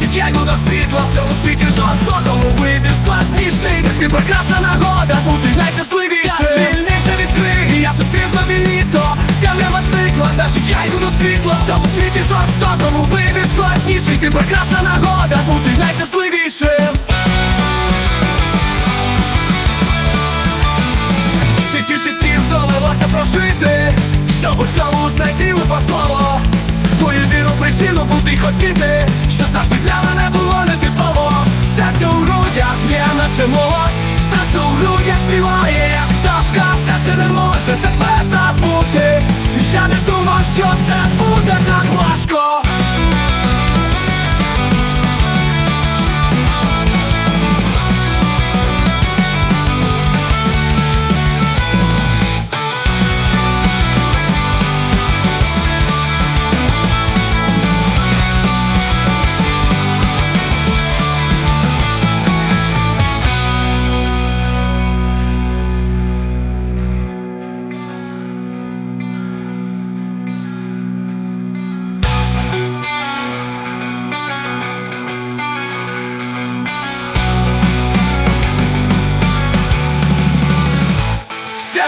значить я йду до світла. В цьому світі жорстокому вибір складніший. Ти прекрасна нагода бути найщасливішим. Я сильніше від криги, я зустрів тобі літо. Темрява зникла, значить я йду до світла. В цьому світі жорстокому вибір складніший. Ти прекрасна нагода бути найщасливішим. Стільки життів довелося прожити, щоб у цьому знайти випадково причину бути хотіти, що завжди для мене було нетипово. Серце у грудях б'є, наче молот. Серце у грудях співає, як пташка. Серце не може тебе забути. Я не думав, що це буде так важко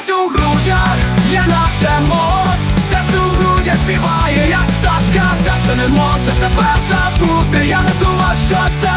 Серце у грудях є наше молот Серце у грудях співає, як пташка. Серце не може тебе забути. Я не думав, що це